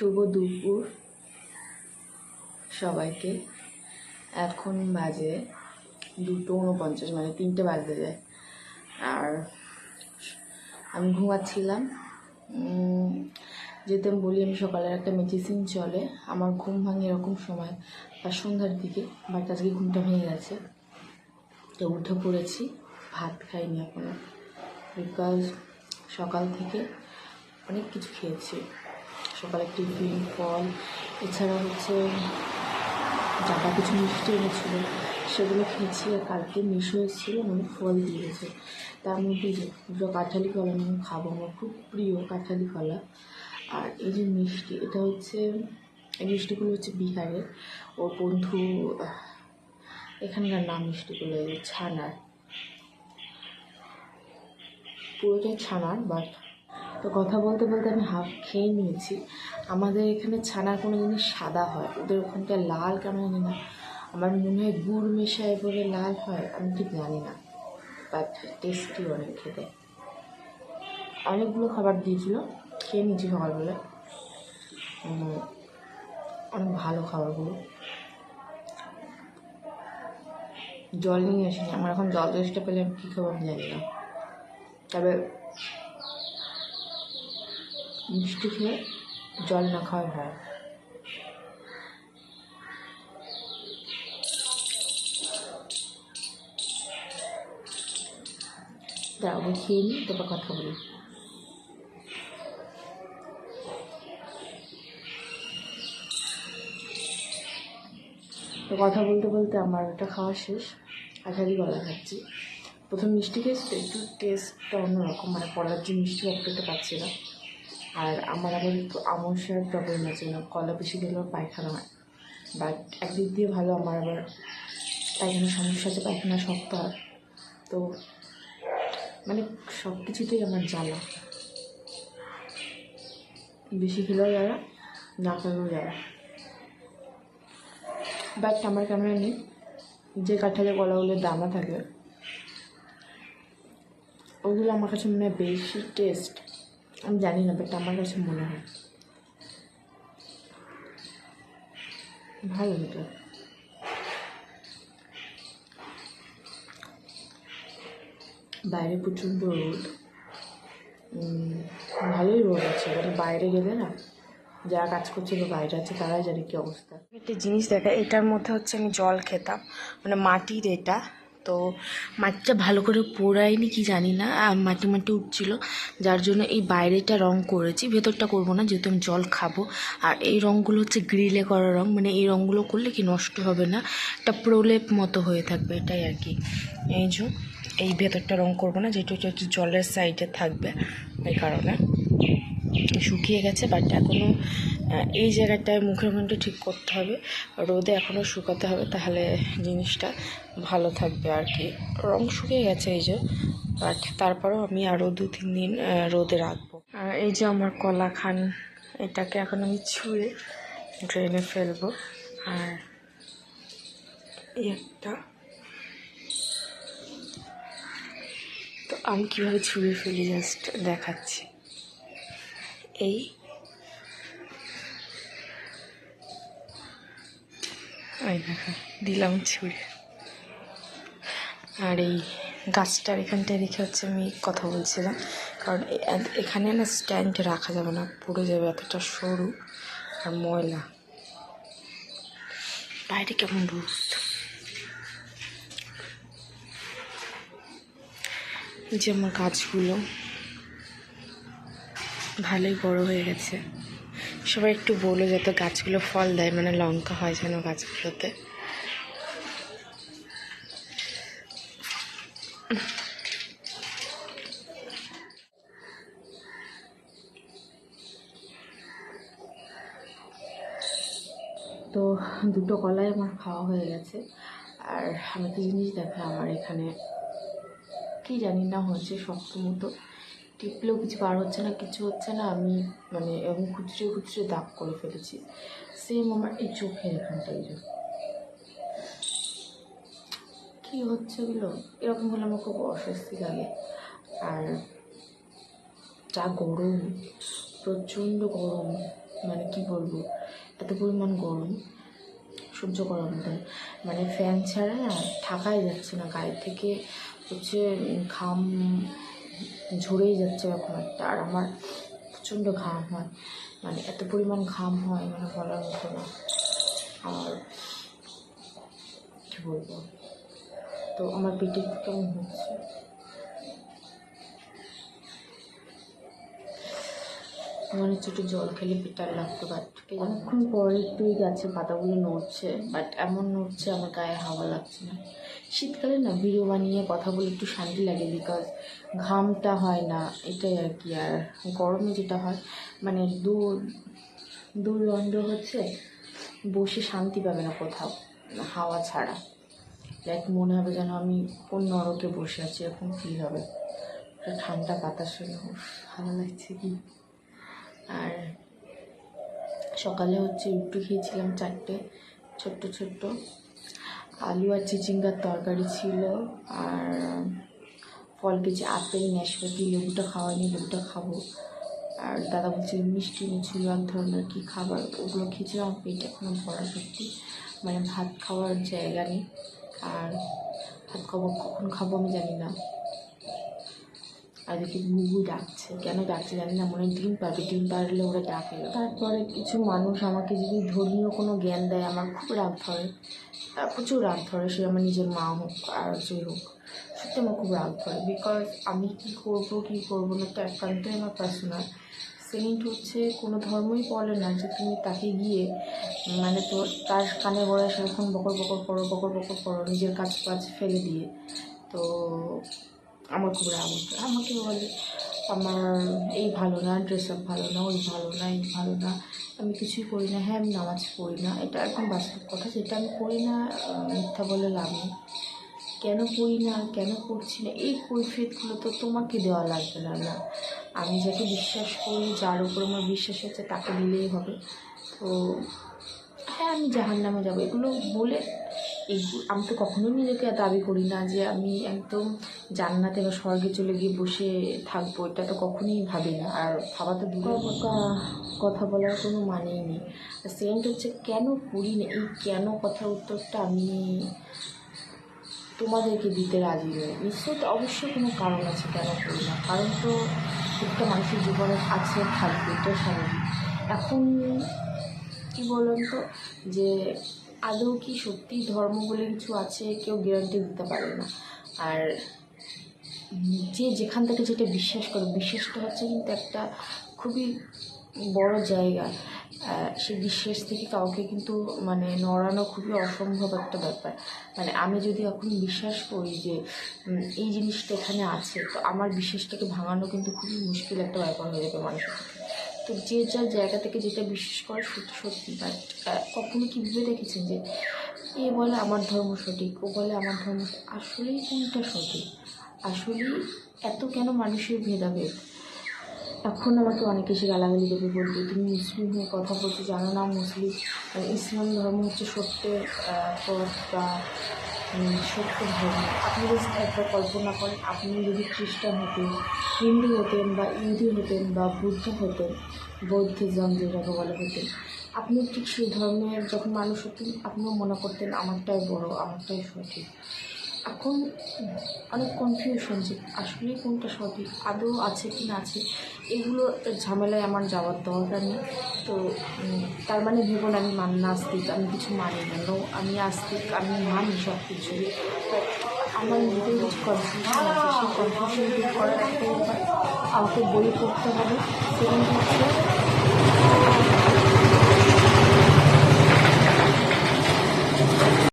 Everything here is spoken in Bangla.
শুভ দুপুর সবাইকে। এখন বাজে দুটো উনপঞ্চাশ মানে তিনটে বাজতে যায়। আর আমি ঘুমাচ্ছিলাম। যেহেতু আমি বলি, আমি সকালের একটা মেডিসিন চলে। আমার ঘুম ভাঙে এরকম সময়। বা সন্ধ্যার দিকে, বাট আজকে ঘুমটা ভেঙে গেছে। তো উঠে পড়েছি। ভাত খাইনি এখনও। বিকজ সকাল থেকে অনেক কিছু খেয়েছি। সকালে টিফিন ফল এছাড়া হচ্ছে যারা কিছু মিষ্টি এনেছিল, সেগুলো খেয়েছি আর কালকে মিশো এসেছিল মানে ফল দিয়েছে। তার মধ্যে যে দুটো কাঁঠালি কলা আমি খাব, আমার খুব প্রিয় কাঁঠালি কলা। আর এই যে মিষ্টি, এটা হচ্ছে, এই মিষ্টিগুলো হচ্ছে বিহারের ওর বন্ধু, এখানকার নাম মিষ্টিগুলো ছানার। পুরোটাই ছানার বাট তো কথা বলতে বলতে আমি হাফ খেয়ে নিয়েছি। আমাদের এখানে ছানার কোনো জিনিস সাদা হয়, ওদের ওখানটায় লাল কেন জানি না। আমার মনে হয় গুড় মেশায় বলে লাল হয়, আমি ঠিক জানি না বাট টেস্টি অনেক খেতে। অনেকগুলো খাবার দিয়েছিল, খেয়ে নিয়েছি সকালবেলা অনেক ভালো খাবারগুলো। জল নিয়ে আসিনি, আমার এখন জল টেস্টটা পেলে আমি কী খাব আমি জানি না। তবে মিষ্টি খেয়ে জল না খাওয়াই হয়। দাঁড়াবো খেয়ে নিই তারপর কথা বলি। তো কথা বলতে বলতে আমার ওটা খাওয়া শেষ। আঠারি গলা খাচ্ছি। প্রথম মিষ্টি খেয়েছি, তো একটু টেস্টটা অন্যরকম মানে পড়ার যে মিষ্টি একটা পাচ্ছি না। আর আমার আবার একটু আমসার প্রবলেম আছে কলা বেশি খেলেও পায়খানা হয়। বাট একদিক দিয়ে ভালো, আমার আবার পায়খানার সমস্যা আছে, পায়খানা শক্ত হয়। তো মানে সব কিছুতেই আমার জ্বালা। বেশি খেলেও জ্বালা, না খেলেও জ্বালা। বাট আমার কেমন নেই যে কাঁঠালের কলাগুলোর দানা থাকে, ওগুলো আমার কাছে মনে হয় বেশি টেস্ট আমি জানি না বাট আমার কাছে মনে হয়। ভালো এটা বাইরে প্রচণ্ড উম, ভালোই রোদ আছে মানে বাইরে গেলে না যারা কাজ করছিল বাইরে আছে তারাই জানে কি অবস্থা। একটা জিনিস দেখা এটার মধ্যে হচ্ছে আমি জল খেতাম। মানে মাটির এটা। তো মাটিটা ভালো করে পোড়ায়নি কি জানি না মাটি মাটি উঠছিল। যার জন্য এই বাইরেটা রং করেছি, ভেতরটা করব না, যেহেতু আমি জল খাব। আর এই রঙগুলো হচ্ছে গ্রিলে করা রং মানে এই রঙগুলো করলে কি নষ্ট হবে না, একটা প্রলেপ মতো হয়ে থাকবে এটাই আর কি। এই যে, এই ভেতরটা রং করব না যেটা হচ্ছে জলের সাইডে থাকবে, এই কারণে। শুকিয়ে গেছে বাট এখনও এই জায়গাটায় মুখের মনটা ঠিক করতে হবে। রোদে এখনও শুকাতে হবে, তাহলে জিনিসটা ভালো থাকবে আর কি। রং শুকিয়ে গেছে এই যে বাট তারপরেও আমি আরও দু তিন দিন রোদে রাখব। আর এই যে আমার কলা খান, এটাকে এখন আমি ছুঁড়ে ড্রেনে ফেলব। আর একটা, তো আমি কীভাবে ছুঁড়ে ফেলি জাস্ট দেখাচ্ছি। এই দিলাম ছুঁড়ে আর এই গাছটার এখানটায় রেখে হচ্ছে আমি কথা বলছিলাম, কারণ এখানে না স্ট্যান্ডে রাখা যাবে না, পড়ে যাবে এতটা সরু আর ময়লা। বাইরে কেমন রোদ? যে আমার গাছগুলো ভালোই বড় হয়ে গেছে। সবাই একটু বলো যাতে গাছগুলো ফল দেয় মানে লঙ্কা হয় যেন গাছগুলোতে। তো দুটো কলাই আমার খাওয়া হয়ে গেছে। আর আমি একটা জিনিস দেখা আমার এখানে কি জানি না হয়েছে শক্ত মতো। টিপলেও কিছু বার হচ্ছে না, কিছু হচ্ছে না, আমি মানে এরকম খুচরে খুচরে দাগ করে ফেলেছি। সেম আমার এই চোখের এখানটাই যে। কি হচ্ছে এগুলো? এরকম হলে আমার খুব অস্বস্তি লাগে। আর যা গরম, প্রচণ্ড গরম মানে কি বলব? এত পরিমাণ গরম, সহ্য করার মতো মানে ফ্যান ছাড়া না থাকাই যাচ্ছে না গায়ে থেকে হচ্ছে ঘাম ঝরেই যাচ্ছে এখন একটা। আর আমার প্রচণ্ড ঘাম হয়। মানে এত পরিমাণ ঘাম হয় মানে বলার মতো না। আর কী বলব? তো আমার পেটে কেমন হচ্ছে? মনে একটু জল খেলে পেটার লাগতো বাট অনেকক্ষণ পরে একটু গাছের পাতাগুলো নড়ছে বাট এমন নড়ছে আমার গায়ে হাওয়া লাগছে না। শীতকালে না ভিডিও বানিয়ে কথা বলে একটু শান্তি লাগে বিকজ ঘামটা হয় না এটাই আর কি। আর গরমে যেটা হয় মানে দু দু দণ্ড হচ্ছে বসে শান্তি পাবে না কোথাও হাওয়া ছাড়া। লাইক মনে হবে যেন আমি কোন নরকে বসে আছি এরকম ফিল হবে। একটা ঠান্ডা বাতাসে উফ, ভালো লাগছে কি? আর সকালে হচ্ছে রুটি খেয়েছিলাম চারটে ছোট্ট ছোট্ট। আলু আর চিচিঙ্গার তরকারি ছিল আর ফল কিছু আপেল নাশপাতি লেবুটা খাওয়াইনি লেবুটা খাব। আর দাদা বলছে মিষ্টি ছিল এক ধরনের কী খাবার ওগুলো খেয়েছিলাম আমার পেট এখনও ভরা সত্যি। মানে ভাত খাওয়ার জায়গা নেই। আর ভাত খাব কখন খাব আমি জানি না। আর দেখি গুগু ডাকছে। কেন ডাকছে জানি না মনে ডিম পাবে ডিম পারলে ওরা ডাকে। তারপরে কিছু মানুষ আমাকে যদি ধর্মীয় কোনো জ্ঞান দেয় আমার খুব রাগ আহ, প্রচুর রাগ ধরে সে আমার নিজের মা হোক আর যে হোক। সত্যি আমার খুব রাগ ধরে। বিকজ আমি কী করব কী করব না, তো একান্তই আমার পার্সোনাল সেকেন্ড হচ্ছে কোনো ধর্মই বলে না যে তুমি তাকে গিয়ে মানে তো তার কানে বলে সেরকম বকর বকর করো, বকর বকর করো, নিজের কাজ কাজ ফেলে দিয়ে। তো আমার খুব রাগ আমাকে বলে আমার, এই ভালো না ড্রেস আপ ভালো না, ওই ভালো না, এই ভালো না। আমি কিছুই করি না হ্যাঁ আমি নামাজ পড়ি না। এটা একদম বাস্তব কথা, যেটা আমি করি না মিথ্যা বলে লাভ নেই। কেন পড়ি না, কেন পড়ছি না, এই কৈফিয়তগুলো তো তোমাকে দেওয়া লাগবে না না। আমি যাকে বিশ্বাস করি, যার উপর আমার বিশ্বাস হচ্ছে, তাকে দিলেই হবে। তো হ্যাঁ আমি জাহান নামে যাব। এগুলো বলে এই আমি তো কখনোই নিজেকে দাবি করি না যে আমি একদম জান্নাতে বা স্বর্গে চলে গিয়ে বসে থাকব এটা তো কখনোই ভাবি না। আর ভাবা তো দূরে কথা বলার কোনো মানেই নেই। আর সেকেন্ড হচ্ছে কেন করি না? এই কেন কথার উত্তরটা আমি তোমাদেরকে দিতে রাজি নই। নিশ্চয়ই তো অবশ্যই কোনো কারণ আছে কেন করি না? কারণ তো প্রত্যেকটা মানুষের জীবনে আছে থাকবে এটা স্বাভাবিক। এখন কি বলুন তো? যে আদৌ কি সত্যি ধর্ম বলে কিছু আছে, কেউ গ্যারান্টি দিতে পারে না। আর যে যেখান থেকে যেটা বিশ্বাস করে, বিশ্বাসটা হচ্ছে কিন্তু একটা খুবই বড় জায়গা। সেই বিশ্বাস থেকে কাউকে কিন্তু মানে নড়ানো খুবই অসম্ভব একটা ব্যাপার। মানে আমি যদি এখন বিশ্বাস করি যে এই জিনিসটা এখানে আছে, তো আমার বিশ্বাসটাকে ভাঙানো কিন্তু খুবই মুশকিল একটা ব্যাপার হয়ে যাবে মানুষের। তো যে যার জায়গা থেকে যেটা বিশ্বাস করে সেটা সত্যি। বাট কখনো কি ভেবে দেখেছেন যে, এ বলে আমার ধর্ম সঠিক, ও বলে আমার ধর্ম আসলেই কোনটা সঠিক? আসলেই এত কেন মানুষের ভেদাভেদ? এখন আমাকে অনেকে এসে গালাগালি দেবে, বলবে, তুমি মুসলিম হয়ে কথা বলতে জানো না মুসলিম, ইসলাম ধর্ম হচ্ছে সত্যের পথ বা সত্য ধর্ম আপনি যদি একবার কল্পনা করেন, আপনি যদি খ্রিস্টান হতেন, হিন্দু হতেন বা ইহুদি হতেন বা বুদ্ধ হতেন, বৌদ্ধ জন যেটাকে বলা হতেন, আপনি ঠিক সেই ধর্মের যখন মানুষ হতেন, আপনিও মনে করতেন, আমারটাই বড়, আমারটাই সঠিক। এখন অনেক কনফিউশন যে আসলে কোনটা সঠিক, আদৌ আছে কি না আছে, এগুলো ঝামেলায় আমার যাওয়ার দরকার নেই। তো তার মানে ভেবো আমি মান না নাস্তিক, আমি কিছু মানি না। নো আমি আস্তিক, আমি মানি সব কিছু আমার ভিতরে কিছু কনফিউশন আছে, সেই কনফিউশন করার একটা আমাকে বই পড়তে হবে। সেকেন্ড হচ্ছে